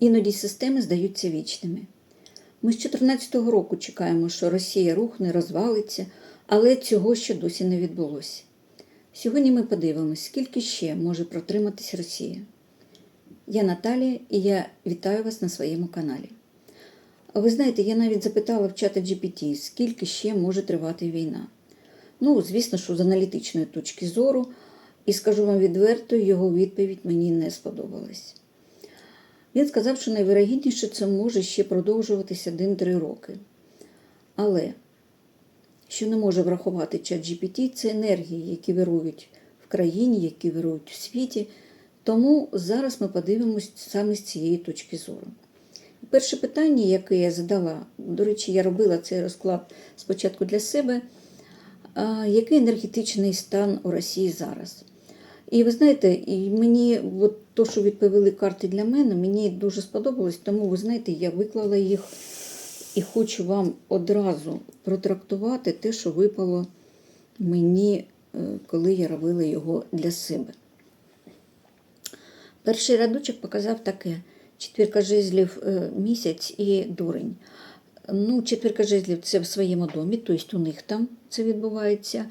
Іноді системи здаються вічними. Ми з 2014 року чекаємо, що Росія рухне, розвалиться, але цього ще досі не відбулося. Сьогодні ми подивимось, скільки ще може протриматись Росія. Я Наталія і я вітаю вас на своєму каналі. Ви знаєте, я навіть запитала в чата GPT, скільки ще може тривати війна. Ну, звісно, що з аналітичної точки зору, і скажу вам відверто, його відповідь мені не сподобалась. Він сказав, що найвирогідніше це може ще продовжуватися 1-3 роки. Але що не може врахувати чат GPT, це енергії, які вирують в країні, які вирують в світі. Тому зараз ми подивимось саме з цієї точки зору. Перше питання, яке я задала, до речі, я робила цей розклад спочатку для себе. Який енергетичний стан у Росії зараз? І ви знаєте, і мені от то, що відповіли карти для мене, мені дуже сподобалось, тому ви знаєте, я виклала їх і хочу вам одразу протрактувати те, що випало мені, е, коли я робила його для себе. Перший рядочок показав таке: четвірка жезлів е, місяць і дурень. Ну, четвірка жезлів це в своєму домі, тобто у них там це відбувається.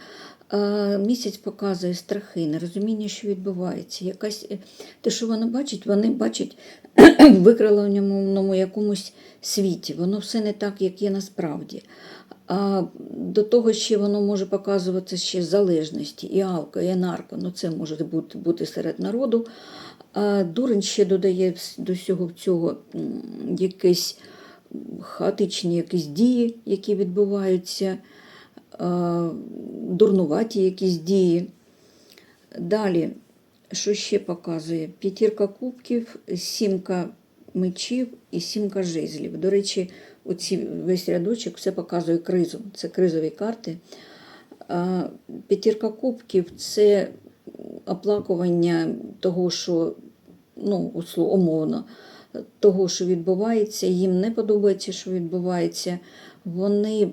Місяць показує страхи, нерозуміння, що відбувається. Якась, е, те, що вони бачать, вони бачать в викривленому якомусь світі. Воно все не так, як є насправді. А до того ще воно може показувати ще залежності, і алко, і нарко. Ну, це може бути, бути серед народу. А дурень ще додає до всього цього якісь хаотичні якісь дії, які відбуваються, дурнуваті якісь дії. Далі, що ще показує? П'ятірка кубків, сімка мечів і сімка жезлів. До речі, оці весь рядочок все показує кризу. Це кризові карти. П'ятірка кубків це оплакування того, що ну, умовно, того, що відбувається, їм не подобається, що відбувається. Вони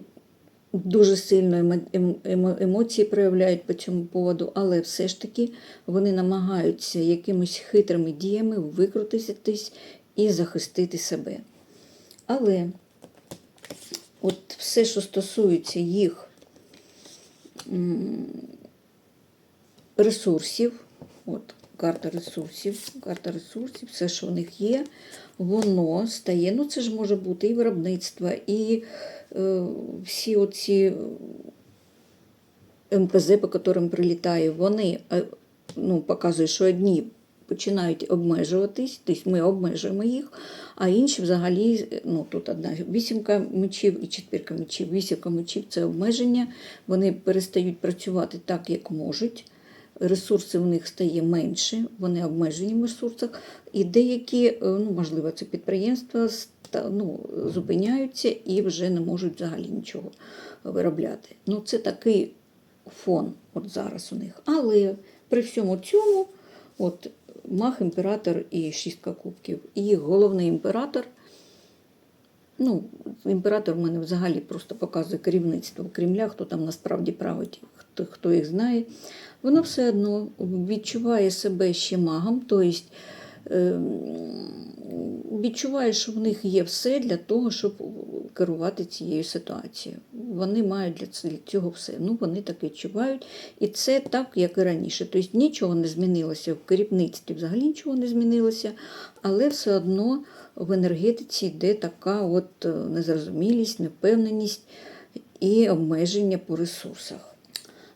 дуже сильно ем- емо- емоції проявляють по цьому поводу, але все ж таки вони намагаються якимись хитрими діями викрутитись і захистити себе. Але от все, що стосується їх ресурсів, от карта ресурсів, карта ресурсів, все, що у них є, воно стає. Ну, це ж може бути і виробництво, і е, всі оці МПЗ, по яким прилітає, вони е, ну, показують, що одні починають обмежуватись, тобто ми обмежуємо їх, а інші взагалі, ну тут одна вісімка мечів і четвірка мечів. Вісімка мечів це обмеження, вони перестають працювати так, як можуть. Ресурси в них стає менше, вони обмежені в ресурсах, і деякі, е, ну можливо, це підприємства ну, зупиняються і вже не можуть взагалі нічого виробляти. Ну, це такий фон от зараз у них. Але при всьому цьому, от мах імператор і шістка кубків, і головний імператор. Ну, імператор в мене взагалі просто показує керівництво Кремля, хто там насправді править, хто, їх знає. Воно все одно відчуває себе ще магом, тобто е, відчуває, що в них є все для того, щоб керувати цією ситуацією. Вони мають для цього все. Ну, вони так відчувають. І це так, як і раніше. Тобто нічого не змінилося в керівництві, взагалі нічого не змінилося, але все одно в енергетиці йде така от е, незрозумілість, невпевненість і обмеження по ресурсах.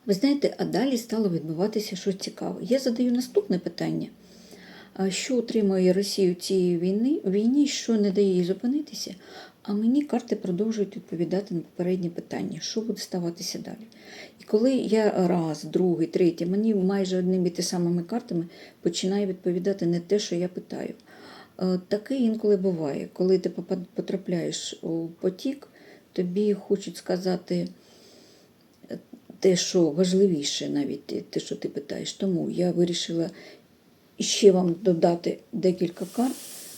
Ви знаєте, а далі стало відбуватися щось цікаве. Я задаю наступне питання. Що отримує Росію цієї війни, війні, що не дає їй зупинитися? А мені карти продовжують відповідати на попередні питання, що буде ставатися далі. І коли я раз, другий, третій, мені майже одними і те самими картами починає відповідати не те, що я питаю. Е, Таке інколи буває, коли ти потрапляєш у потік, тобі хочуть сказати те, що важливіше, навіть те, що ти питаєш. Тому я вирішила ще вам додати декілька карт,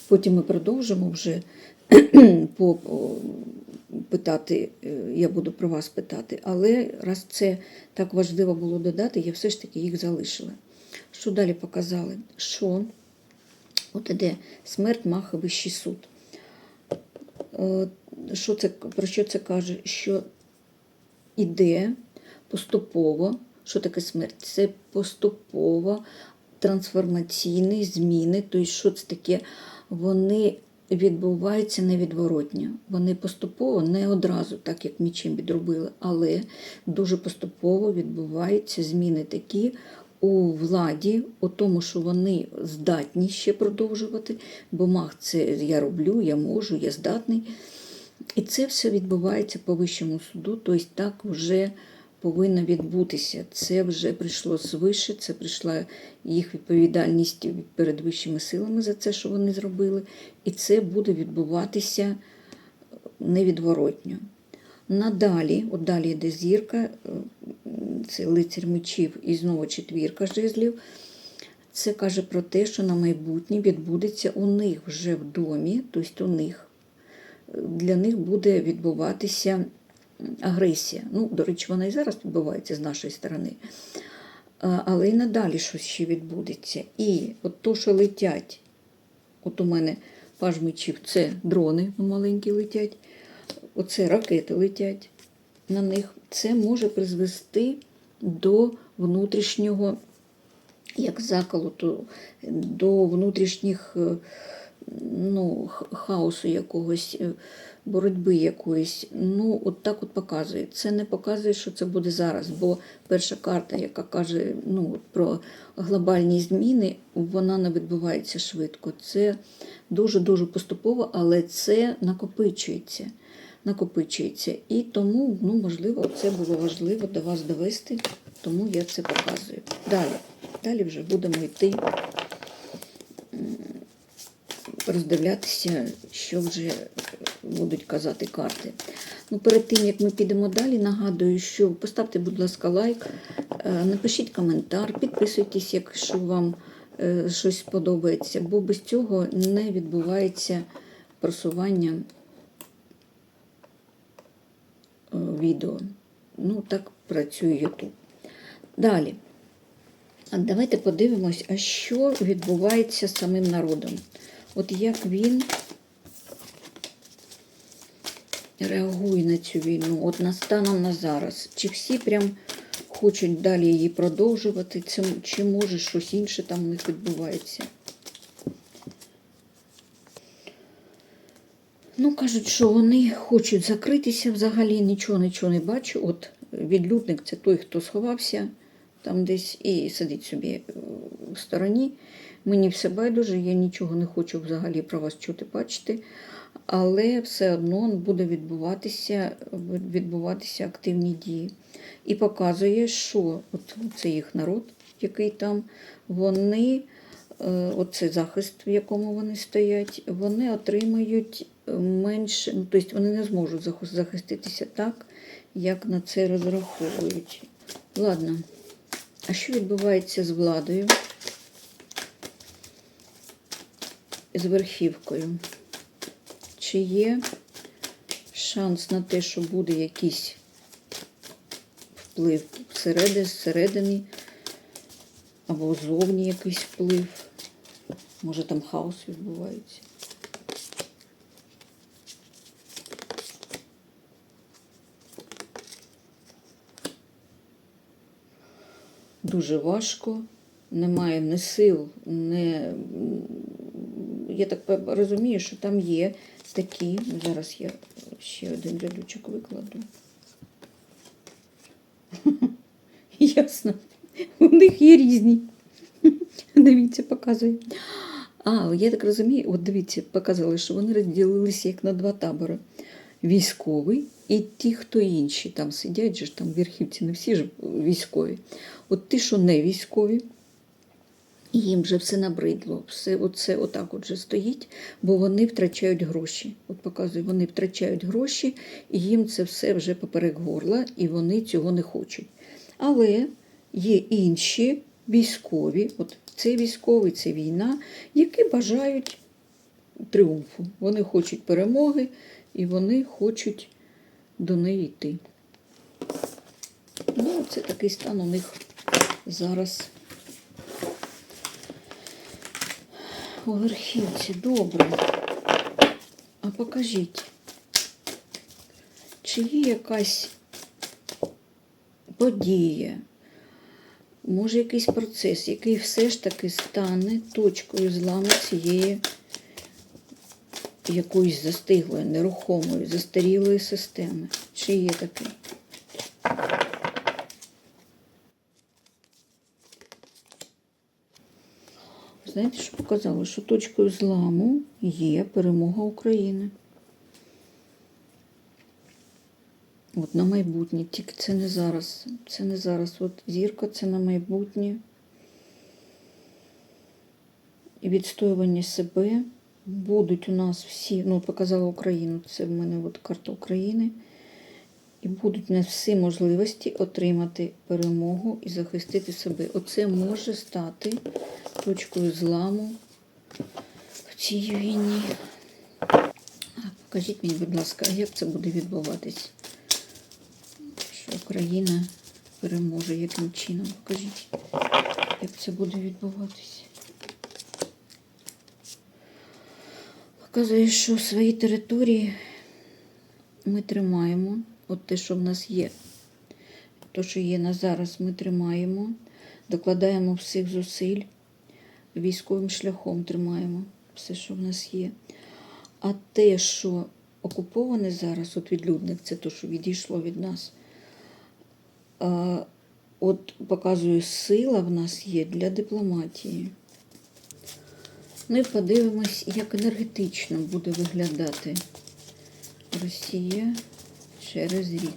потім ми продовжимо вже по, питати, е, я буду про вас питати, але раз це так важливо було додати, я все ж таки їх залишила. Що далі показали? Що От іде смерть Маха Вищий суд. Е, Що це, про що це каже? Що іде поступово, що таке смерть? Це поступово трансформаційні зміни. Тобто, що це таке? Вони відбуваються невідворотньо. Вони поступово, не одразу, так як мічем відробили, але дуже поступово відбуваються зміни такі у владі, у тому, що вони здатні ще продовжувати, бо маг це я роблю, я можу, я здатний. І це все відбувається по вищому суду, тобто так вже повинно відбутися. Це вже прийшло звише, це прийшла їх відповідальність перед вищими силами за це, що вони зробили. І це буде відбуватися невідворотньо. Надалі, от далі йде зірка, е, це лицар мечів і знову четвірка жезлів. Це каже про те, що на майбутнє відбудеться у них вже в домі, тобто у них для них буде відбуватися агресія. Ну, до речі, вона і зараз відбувається з нашої сторони. Але і надалі щось ще відбудеться. І от то, що летять, от у мене паж мечів, це дрони маленькі летять, оце ракети летять на них. Це може призвести до внутрішнього, як заколоту, до внутрішніх е, ну, хаосу якогось, е, боротьби якоїсь. Ну, от так от показує. Це не показує, що це буде зараз, бо перша карта, яка каже ну, про глобальні зміни, вона не відбувається швидко. Це дуже-дуже поступово, але це накопичується. Накопичується. І тому, ну, можливо, це було важливо до вас довести, тому я це показую. Далі. Далі вже будемо йти роздивлятися, що вже будуть казати карти. Ну, перед тим, як ми підемо далі, нагадую, що поставте, будь ласка, лайк, е, напишіть коментар, підписуйтесь, якщо вам е, щось сподобається, бо без цього не відбувається просування е, відео. Ну, так працює YouTube. Далі. Давайте подивимось, а що відбувається з самим народом. От як він реагує на цю війну, от на станом на зараз. Чи всі прям хочуть далі її продовжувати, чи, може щось інше там у них відбувається? Ну, кажуть, що вони хочуть закритися взагалі, нічого, нічого не бачу. От відлюдник це той, хто сховався там десь і сидить собі е, в стороні. Мені все байдуже, я нічого не хочу взагалі про вас чути, бачити, але все одно буде відбуватися, відбуватися активні дії. І показує, що от це їх народ, який там, вони, е, оце захист, в якому вони стоять, вони отримають менше, ну, тобто вони не зможуть захиститися так, як на це розраховують. Ладно, а що відбувається з владою? з верхівкою. Чи є шанс на те, що буде якийсь вплив всередині, зсередини, або зовні якийсь вплив? Може там хаос відбувається? Дуже важко, немає ні сил, не я так розумію, що там є такі. Зараз я ще один рядочок викладу. Ясно. У них є різні. Дивіться, показує. А, я так розумію, от дивіться, показали, що вони розділилися як на два табори. Військовий і ті, хто інші там сидять, же ж там верхівці, не всі ж військові. От ті, що не військові, і їм вже все набридло, все оце отак от же стоїть, бо вони втрачають гроші. От показую, вони втрачають гроші, і їм це все вже поперек горла, і вони цього не хочуть. Але є інші військові, от це військовий, це війна, які бажають тріумфу. Вони хочуть перемоги і вони хочуть до неї йти. Ну, це такий стан у них зараз. У верхівці, добре. А покажіть, чи є якась подія, може якийсь процес, який все ж таки стане точкою зламу цієї якоїсь застиглої, нерухомої, застарілої системи. Чи є таке? Знаєте, що показало? Що точкою зламу є перемога України. От на майбутнє, тільки це не зараз. Це не зараз. От зірка це на майбутнє. І відстоювання себе будуть у нас всі, ну, показала Україну, це в мене от карта України. І будуть у нас всі можливості отримати перемогу і захистити себе. Оце може стати точкою зламу в цій війні. Покажіть мені, будь ласка, як це буде відбуватись? Що Україна переможе, яким чином? Покажіть, як це буде відбуватись. Показує, що свої території ми тримаємо. От те, що в нас є. Те, що є на зараз, ми тримаємо, докладаємо всіх зусиль, військовим шляхом тримаємо все, що в нас є. А те, що окуповане зараз, от відлюдник, це те, що відійшло від нас. От показує, сила в нас є для дипломатії. Ну і подивимось, як енергетично буде виглядати Росія через рік.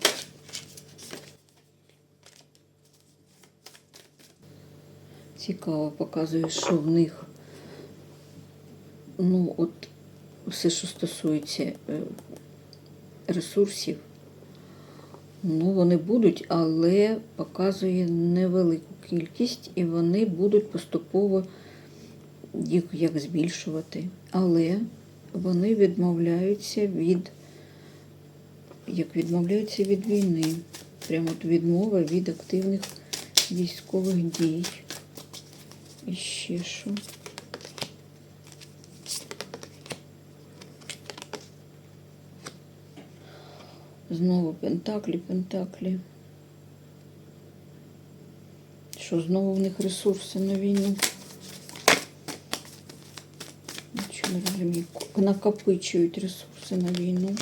Цікаво показує, що в них, ну, от все, що стосується е, ресурсів, ну, вони будуть, але показує невелику кількість, і вони будуть поступово їх як збільшувати. Але вони відмовляються від як відмовляються від війни. Прямо от відмова від активних військових дій. І ще що. Знову Пентаклі, Пентаклі. Що знову в них ресурси на війну? Нічого не розумію. Накопичують ресурси на війну.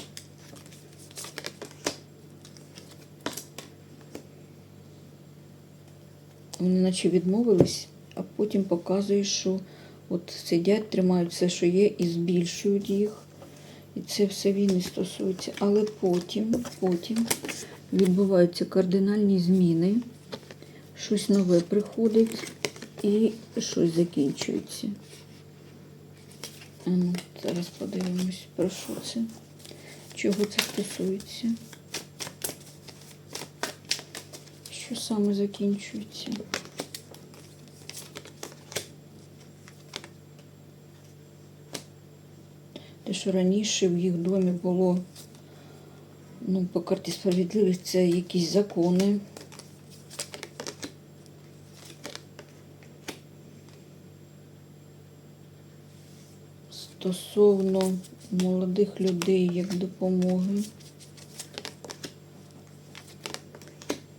Вони наче відмовились, а потім показує, що от сидять, тримають все, що є, і збільшують їх. І це все війни стосується. Але потім, потім відбуваються кардинальні зміни, щось нове приходить і щось закінчується. Ну, зараз подивимось, про що це, чого це стосується. Що саме закінчується? Те, що раніше в їх домі було, ну, по карті справедливості, це якісь закони. Стосовно молодих людей як допомоги.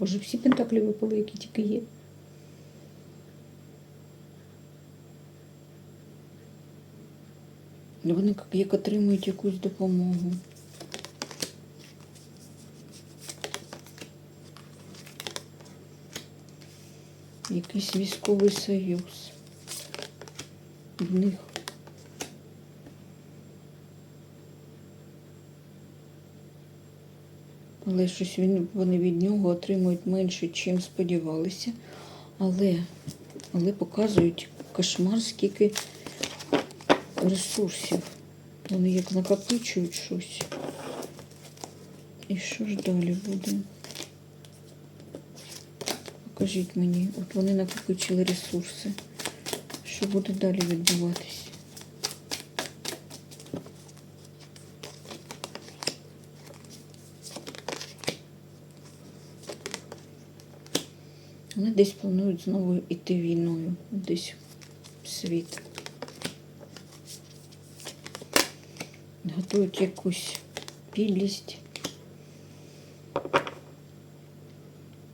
Боже, всі пентаклі випали, які тільки є. Ну, Вони як- як отримують якусь допомогу. Якийсь військовий союз. В них. Але щось він, вони від нього отримують менше, чим сподівалися. Але, але показують кошмар, скільки ресурсів. Вони як накопичують щось. І що ж далі буде? Покажіть мені, от вони накопичили ресурси. Що буде далі відбуватись? Вони десь планують знову йти війною, десь в світ. Готують якусь підлість.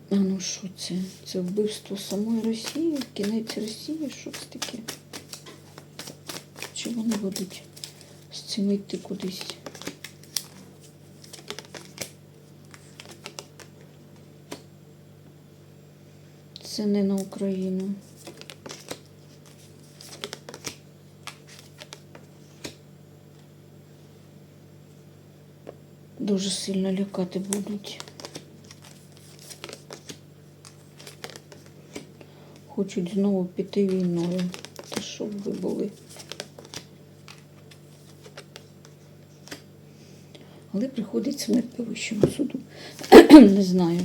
А ну що це? Це вбивство самої Росії, кінець Росії, що це таке? Чи вони будуть з цим йти кудись? Це не на Україну. Дуже сильно лякати будуть. Хочуть знову піти війною. Та щоб ви були. Але приходить смерть по вищому суду. Не знаю.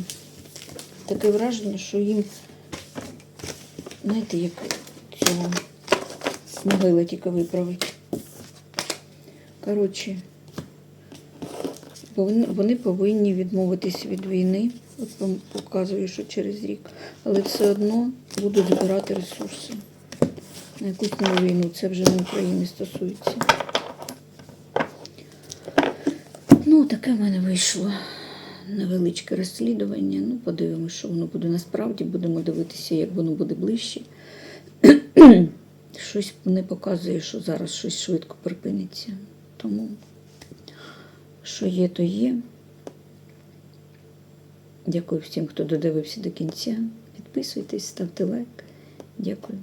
Таке враження, що їм, знаєте, як цього могила тільки виправить. Коротше, вони, повинні відмовитись від війни. От вам показую, що через рік. Але все одно будуть збирати ресурси на якусь нову війну. Це вже не України стосується. Ну, таке в мене вийшло невеличке розслідування. Ну, подивимося, що воно буде насправді. Будемо дивитися, як воно буде ближче. щось не показує, що зараз щось швидко припиниться. Тому, що є, то є. Дякую всім, хто додивився до кінця. Підписуйтесь, ставте лайк. Дякую.